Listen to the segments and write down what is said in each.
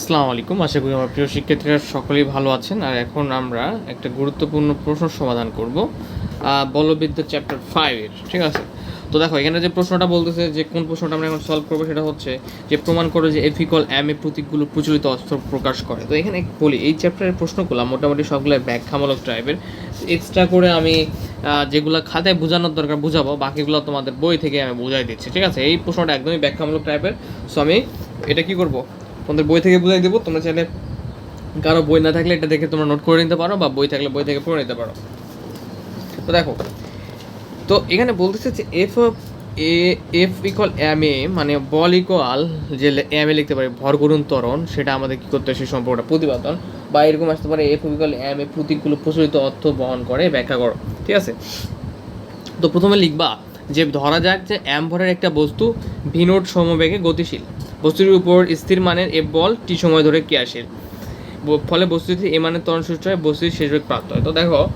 আসসালামু আলাইকুম। আশা করি আমার প্রিয় শিক্ষার্থীরা সকলেই ভালো আছেন। আর এখন আমরা একটা গুরুত্বপূর্ণ প্রশ্ন সমাধান করব বলবিদ্যা চ্যাপ্টার ফাইভের ঠিক আছে? তো দেখো, এখানে যে প্রশ্নটা বলতেছে যে কোন প্রশ্নটা আমরা এখন সলভ করব সেটা হচ্ছে যে প্রমাণ করো যে এফিকল এম এ প্রতীকগুলো প্রচলিত অস্ত্র প্রকাশ করে। তো এখানে বলি, এই চ্যাপ্টারের প্রশ্নগুলো মোটামুটি সবগুলো ব্যাখ্যামূলক টাইপের এক্সট্রা করে আমি যেগুলো খাতায় বোঝানোর দরকার বুঝাবো, বাকিগুলো তোমাদের বই থেকে আমি বুঝাই দিচ্ছি, ঠিক আছে? এই প্রশ্নটা একদমই ব্যাখ্যামূলক টাইপের সো আমি এটা কি করব? তোমাদের বই থেকে বুঝাই দেবো। তোমরা চাইলে কারও বই না থাকলে এটা দেখে তোমরা নোট করে নিতে পারো বা বই থাকলে বই থেকে পড়ে নিতে পারো। তো দেখো, তো এখানে বলতেছে যে F A F equal M A মানে বল ইকুয়াল যে এম এ লিখতে পারি, ভর গুণন ত্বরণ, সেটা আমাদের কী করতে হয়? সেই সম্পর্কটা প্রতিপাদন। বা এরকম আসতে পারে এফ ইকুয়াল এম এ প্রতীকগুলো প্রচলিত অর্থ বহন করে, ব্যাখ্যা করো। ঠিক আছে? তো প্রথমে লিখবা যে ধরা যাক যে এম ভরের একটা বস্তু ভিনোট সমবেগে গতিশীল। বস্তুটির উপর স্থির মানের এ বল টি সময় ধরে ক্রিয়াশীল ফলে বস্তুটি এ মানের ত্বরণ সৃষ্টি হয় বস্তুটি শেষ বেগ প্রাপ্ত হয়। তো দেখো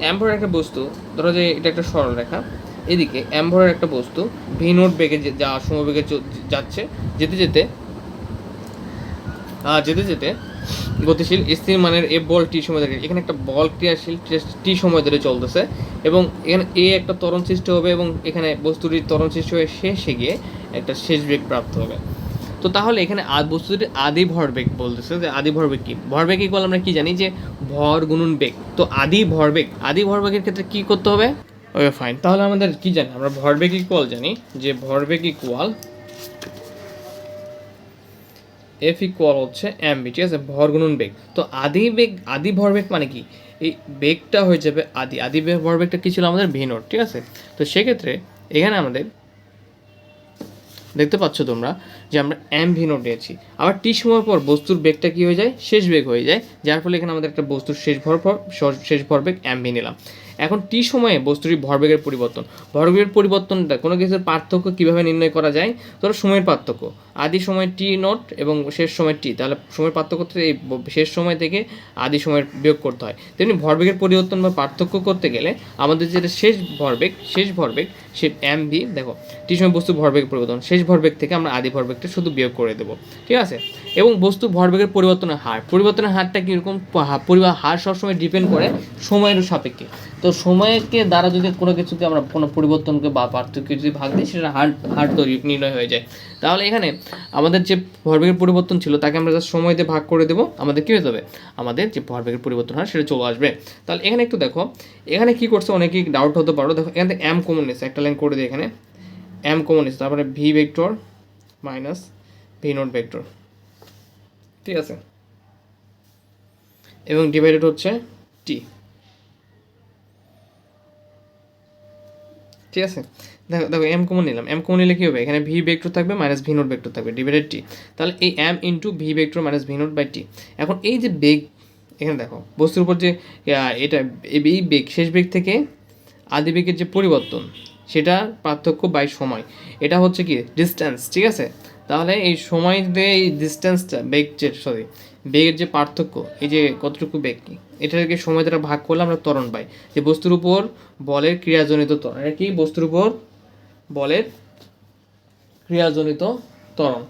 এম ভরের একটা বস্তু, ধরো যে এটা একটা সরল রেখা, এদিকে এম ভরের একটা বস্তু ভিনোট বেগে যে- সমবেগে যাচ্ছে, যেতে যেতে যেতে যেতে গতিশীল স্থির মানের এ বল টি সময় ধরে এখানে একটা বল ক্রিয়াশীল টি সময় ধরে চলতেছে এবং এখানে এ একটা তরণ সৃষ্টি হবে এবং এখানে বস্তুটির তরণ সৃষ্টি হয়ে শেষে গিয়ে একটা শেষ বেগ প্রাপ্ত হবে। তো তাহলে এখানে আদ বস্তুটির আদি ভরবেগ বলতেছে, যে আদি ভরবেগ কি? ভরবেগ ইকুয়াল আমরা কি জানি যে ভর গুণন বেগ। তো আদি ভরবেগ, আদি ভরবেগের ক্ষেত্রে কি করতে হবে? ওকে ফাইন তাহলে আমাদের কি জানি? আমরা ভরবেগ ইকুয়াল জানি যে ভরবেগ ইকুয়াল এফ ইকুয়াল হচ্ছে এম বি ঠিক আছে? ভর গুণন বেগ। তো আদি বেগ, আদি ভরবেগ মানে কি? এই বেগটা হয়ে যাবে আদি। আদি ভরবেগটা কি ছিল আমাদের ভি নোট, ঠিক আছে? তো সেক্ষেত্রে এখানে আমাদের দেখতে পাচ্ছ তোমরা যে আমরা এম ভি নোট নিয়েছি। আবার টি সময় পর বস্তুর বেগটা কি হয়ে যায়? শেষ বেগ হয়ে যায়। যার ফলে এখানে আমাদের একটা বস্তুর শেষ ভর ভর- বেগ শেষ এম ভি নিলাম। এখন টি সময়ে বস্তুটির ভরবেগের পরিবর্তন। ভরবেগের পরিবর্তনটা কোনো কিছুর পার্থক্য কীভাবে নির্ণয় করা যায়? ধরো সময়ের পার্থক্য। আদি সময় টি নোট এবং শেষ সময় টি। তাহলে সময়ের পার্থক্য এই শেষ সময় থেকে আদি সময়ের বিয়োগ করতে হয়। তেমনি ভরবেগের পরিবর্তন বা পার্থক্য করতে গেলে আমাদের যেটা শেষ ভরবেগ শেষ ভরবেগ, সে এম ভি দেখো, টি সময় বস্তু ভরবেগের পরিবর্তন। শেষ ভরবেগ থেকে আমরা আদি ভরবেগটা শুধু বিয়োগ করে দেবো। ঠিক আছে? এবং বস্তু ভরবেগের পরিবর্তনের হার। পরিবর্তনের হারটা কীরকম? হার সবসময় ডিপেন্ড করে সময়ের সাপেক্ষে। তো সময়কে দ্বারা যদি কোনো কিছুকে আমরা কোনো পরিবর্তনকে বা পার্থক্য যদি ভাগ দিই, সেটা হার হার তৈরি, নির্ণয় হয়ে যায়। তাহলে এখানে আমাদের যে ভরবেগের পরিবর্তন ছিল, তাকে আমরা জাস্ট সময় দিয়ে ভাগ করে দেবো। আমাদের কী হতে হবে আমাদের যে ভরবেগের পরিবর্তন হয় সেটা চলে আসবে। তাহলে এখানে একটু দেখো, এখানে কি করছে? অনেকেই ডাউট হতে পারো। দেখো, এখানে এম কমন নিচ্ছে একটা লাইন করে দিই এখানে। এম কমন নিচ্ছে তারপরে V vector minus V nought vector ঠিক আছে। এবং ডিভাইডেড হচ্ছে টি ঠিক আছে? দেখো দেখো এম কমন নিলাম। এম কমন নিলে কী হবে? এখানে ভি ভেক্টর থাকবে মাইনাস ভি নোট ভেক্টর থাকবে ডিভাইডেড টি তাহলে এই M into V vector minus V nought by T এখন এই যে বেগ এখানে দেখো, বস্তুর উপর যে এটা, এই বেগ শেষ বেগ থেকে আদি বেগের যে পরিবর্তন সেটা পার্থক্য বাই সময়। এটা হচ্ছে কি? ডিস্টেন্স ঠিক আছে? তাহলে এই সময় দিয়ে এই ডিস্টেন্সটা বেগ যে সরি বেগের যে পার্থক্য, এই যে কতটুকু বেগ, এটাকে সময় দ্বারা ভাগ করলে আমরা ত্বরণ পাই। যে বস্তুর উপর বলের ক্রিয়াজনিত ত্বরণ, এটা কি? বস্তুর উপর বলের ক্রিয়াজনিত ত্বরণ।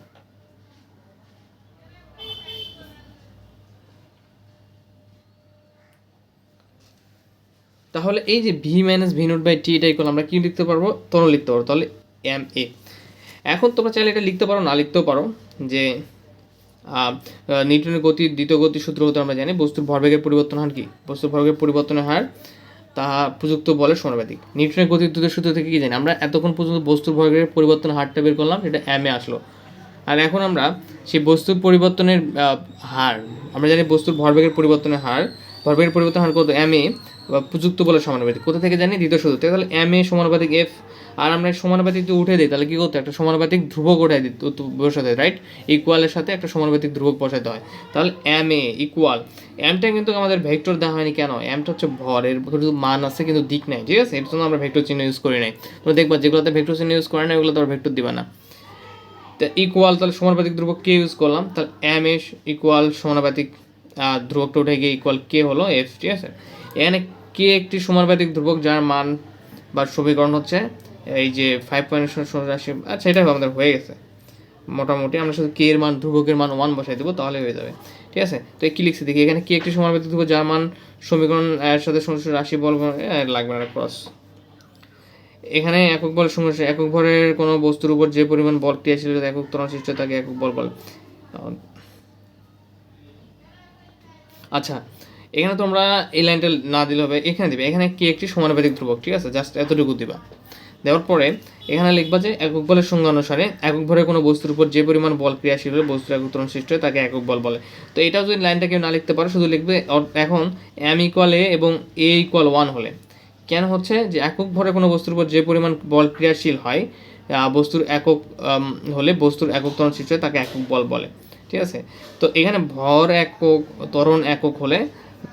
তাহলে এই যে V minus V nought by T এটা ইকুয়াল আমরা কি লিখতে পারব? ত্বরণ লিখতে পারব। তাহলে এম এ এখন তোমরা চাইলে এটা লিখতে পারো, না লিখতেও পারো, যে নিউটনের গতি, দ্বিতীয় গতি সূত্র হতে আমরা জানি, বস্তুর ভরবেগের পরিবর্তন হার কি? বস্তুর ভরবেগের পরিবর্তনের হার তাহা প্রযুক্ত বলের সমানুপাতিক। নিউটনের গতির দ্বিতীয় সূত্র থেকে কি জানি, আমরা এতক্ষণ পর্যন্ত বস্তুর ভরবেগের পরিবর্তন হারটা বের করলাম সেটা এম এ আসলো। আর এখন আমরা সেই বস্তুর পরিবর্তনের হার, আমরা জানি বস্তুর ভরবেগের পরিবর্তনের হার ভরবেগের পরিবর্তন হার কত এম এ বা প্রযুক্ত বলের সমানুপাতিক। কোথা থেকে জানি? দ্বিতীয় সূত্র তাহলে এম এ সমানুপাতিক এফ আর আমরা সমানুপাতিক যদি উঠে দিই, তাহলে কি করতে একটা সমানুপাতিক ধ্রুবক উঠে দিত বসাতে রাইট ইকুয়ালের সাথে একটা সমানুপাতিক ধ্রুবক বসাতে হয়। তাহলে এম এ ইকুয়াল এমটা কিন্তু আমাদের ভেক্টর দেওয়া হয়নি কেন? এমটা হচ্ছে ভর এর শুধু মান আছে কিন্তু দিক নাই, ঠিক আছে? এর জন্য আমরা ভেক্টর চিহ্ন ইউজ করি নাই। তোমরা দেখবা, যেগুলোতে ভেক্টর চিহ্ন ইউজ করে না ওগুলো তো ভেক্টর দিবা না। তা ইকুয়াল তাহলে সমানুপাতিক ধ্রুবক কে ইউজ করলাম? তাহলে এম এস ইকুয়াল সমানুপাতিক আহ, ধ্রুবকটা উঠে গিয়ে ইকুয়াল কে হলো এফ ঠিক আছে? এখানে কে একটি সমানুপাতিক ধ্রুবক যার মান বা সমীকরণ হচ্ছে এই যে ফাইভ পয়েন্ট রাশি। আচ্ছা এটা আমাদের হয়ে গেছে। মোটামুটি আমরা শুধু কে এর মান ধ্রুবকের মান ওয়ান বসাই দেবো তাহলে হয়ে যাবে। ঠিক আছে? তো কি লিখছি দেখি এখানে কি একটি সমানুপাতিক ধ্রুবক যার মান সমীকরণ এর সাথে সংশ্লিষ্ট রাশি বল লাগবে না ক্রস এখানে একক বল সমস্যা একক ভরের কোনো বস্তুর উপর যে পরিমাণ বল ক্রিয়াশীল একক ত্বরণ সৃষ্টি তাকে একক বল বলে। আচ্ছা এখানে তোমরা এই লাইনটা না দিলে হবে, এখানে দিবে। এখানে কি একটি সমানুপাতিক ধ্রুবক, ঠিক আছে? জাস্ট এতটুকু দিবা। দেওয়ার পরে এখানে লিখবা যে একক বলের সংজ্ঞা অনুসারে একক ভরে কোনো বস্তুর উপর যে পরিমাণ বল ক্রিয়াশীল হলে বস্তুর একক ত্বরণ সৃষ্টি হয়, তাকে একক বল বলে। তো এটা যদি লাইনটা কেউ না লিখতে পারো, শুধু লিখবে এখন এম ইকুয়াল এ এবং এ ইকুয়াল ওয়ান হলে। কেন হচ্ছে যে একক ভরে কোনো বস্তুর উপর যে পরিমাণ বল ক্রিয়াশীল হয় বস্তুর একক হলে বস্তুর একক ত্বরণ সৃষ্টি হয়, তাকে একক বল বলে। ঠিক আছে? তো এখানে ভর একক, ত্বরণ একক হলে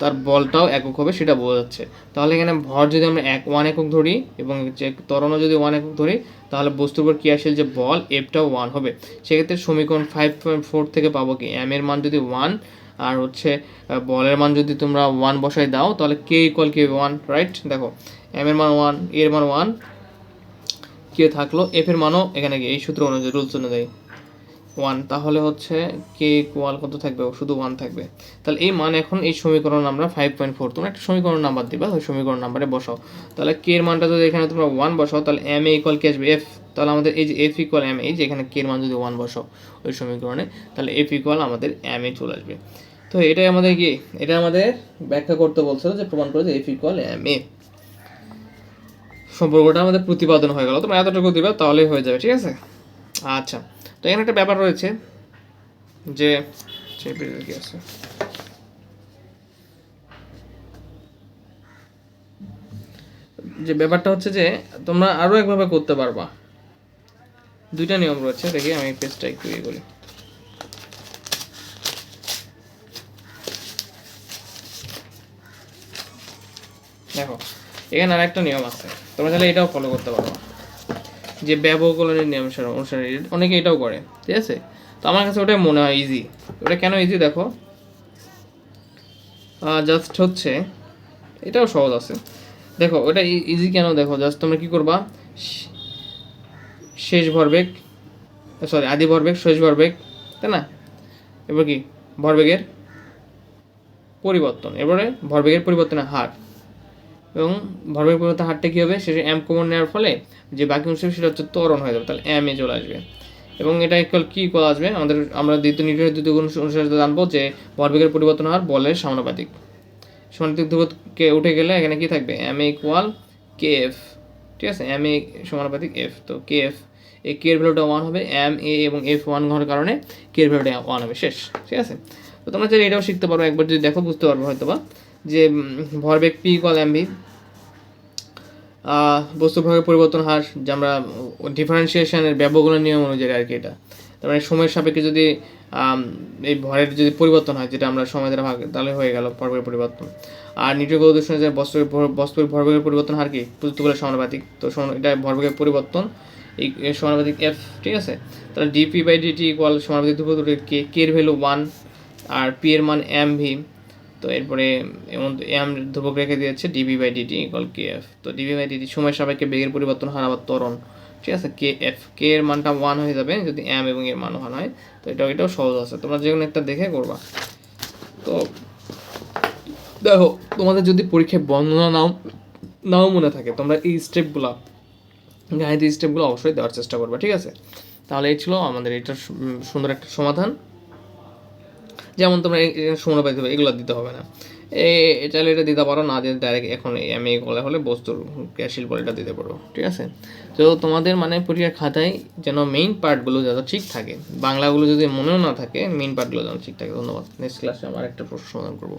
তার বলটাও একক হবে সেটা বোঝা যাচ্ছে। তাহলে এখানে ভর যদি আমরা এক ওয়ান একক ধরি এবং যে ত্বরণও যদি ওয়ান একক ধরি, তাহলে বস্তুর উপর ক্রিয়াশীল যে বল এফটাও ওয়ান হবে। সেক্ষেত্রে সমীকরণ ফাইভ পয়েন্ট ফোর থেকে পাবো কি? এম এর মান যদি ওয়ান আর হচ্ছে বলের মান যদি তোমরা ওয়ান বসাই দাও, তাহলে K equal K one right দেখো এম এর মান ওয়ানের মান ওয়ান কে থাকল এফ এর মানও এখানে এই সূত্র অনুযায়ী রুলস অনুযায়ী। ওয়ান তাহলে হচ্ছে কে ইকুয়াল কত থাকবে? শুধু ওয়ান থাকবে। তাহলে এই মান এখন এই সমীকরণ আমরা ফাইভ পয়েন্ট ফোর তোমরা একটা সমীকরণ নাম্বার দিবা, ওই সমীকরণ নাম্বারে বসাও। তাহলে কে এর মানটা যদি এখানে তোমরা ওয়ান বসাও, তাহলে এম এ ইকুয়াল কে আসবে? এফ তাহলে আমাদের এই যে এফ ইকুয়াল এম এই যে এখানে কে এর মান যদি ওয়ান বসাও, ওই সমীকরণে, তাহলে এফ ইকুয়াল আমাদের এম এ চলে আসবে। তো এটাই আমাদের কি? এটা আমাদের ব্যাখ্যা করতে বলছিল যে, প্রমাণ করে যে এফ ইকুয়াল এম এ সম্পর্কটা আমাদের প্রতিপাদন হয়ে গেল। তোমরা এতটুকু দিবে, তাহলেই হয়ে যাবে, ঠিক আছে? আচ্ছা তো এখানে একটা ব্যাপার রয়েছে যে কি আছে? যে ব্যাপারটা হচ্ছে যে, তোমরা আরও একভাবে করতে পারবা। দুইটা নিয়ম রয়েছে, দেখি আমি পেজটা একটু ইয়ে করি। দেখো, এখানে আর একটা নিয়ম আছে, তোমরা তাহলে এটাও ফলো করতে পারো যে ব্যবকলনের নিয়ম অনুসারে অনেকে এটাও করে, ঠিক আছে? তো আমার কাছে ওটাই মনে হয় ইজি ওটা কেন ইজি দেখো? জাস্ট হচ্ছে, এটাও সহজ আছে। দেখো, ওটা ইজি কেন দেখো? জাস্ট তোমরা কী করবা? শেষ ভরবেগ সরি আদি ভরবেগ, শেষ ভরবেগ, তাই না? এবার কি? ভরবেগের পরিবর্তন। এবারে ভরবেগের পরিবর্তনের হার। এবং ভরবেগ পরিবর্তন হারটা কী হবে? শেষে এম কমন নেওয়ার ফলে যে বাকি অংশ সেটা হচ্ছে ত্বরণ হয়ে যাবে, তাহলে এ চলে আসবে। এবং এটা ইকুয়াল কি করা আসবে? আমাদের, আমরা দ্বিতীয় নিউটনের দ্বিতীয় অনুসারে জানব যে ভরবেগের পরিবর্তন হার বলের সমানুপাতিক। সমানুপাতিক ধ্রুবকে উঠে গেলে এখানে কি থাকবে? M A equal K F ঠিক আছে? এম এ সমানুপাতিক এফ তো কে এফ এই কে এর ভ্যালুটা ওয়ান হবে এম এ এবং এফ ওয়ান হওয়ার কারণে কে এর ভ্যালুটা ওয়ান হবে, শেষ, ঠিক আছে? তো তোমরা চাইলে এটাও শিখতে পারো, একবার যদি দেখো, বুঝতে পারব হয়তো বা যে ভরবেগ পি কল এম ভি বস্তু ভরের পরিবর্তন হার, যে আমরা ডিফারেন্সিয়েশনের ব্যবগুণের নিয়ম অনুযায়ী আর কি এটা। তার মানে সময়ের সাপেক্ষে যদি এই ভরের যদি পরিবর্তন হয়, যেটা আমরা সময় দ্বারা ভাগ, তাহলে হয়ে গেল ভরবেগের পরিবর্তন। আর নিউটন গৌদর্শনে যে বস্তুর বস্তুর ভরবেগের পরিবর্তন হার কি? প্রযুক্তি বলে সমানুপাতিক। তো এটা ভরবেগের পরিবর্তন, এই সমানুপাতিক এফ ঠিক আছে? তাহলে ডিপি বাই ডিটি ইকুয়াল সমানুপাতিক ধ্রুবক কে কে এর ভ্যালু ওয়ান আর পি এর মান এম ভি তো এরপরে এমন এম ধ্রুবক রেখে দিয়েছে DV by DT equal K F তো ডিবি বাই ডিটি সময় সাপেক্ষে বেগের পরিবর্তন হার আবার ত্বরণ। ঠিক আছে? কে এফ কে এর মানটা ওয়ান হয়ে যাবে যদি এম এবং এর মান ওয়ান হয়, তো এটাও এটাও সহজ আছে। তোমরা যে কোনো একটা দেখে করবা। তো দেখো, তোমাদের যদি পরীক্ষায় বর্ণনা নাও নাও মনে থাকে, তোমরা এই স্টেপগুলো গাণিতিক স্টেপগুলো অবশ্যই দেওয়ার চেষ্টা করবে, ঠিক আছে? তাহলে এই ছিল আমাদের এটার সুন্দর একটা সমাধান। যেমন তোমরা সময় পাইতে হবে এগুলো দিতে হবে না। চাইলে এটা দিতে পারো, না দিতে ডাইরেক্ট এখন এম এ বলা হলে বস্তুর ক্যাশিল বলে এটা দিতে পারো, ঠিক আছে? তো তোমাদের মানে পরীক্ষার খাতায় যেন মেইন পার্টগুলো যেন ঠিক থাকে। বাংলাগুলো যদি মনেও না থাকে মেইন পার্টগুলো যেন ঠিক থাকে। ধন্যবাদ। নেক্সট ক্লাসে আমার একটা প্রশ্ন সমাধান করব।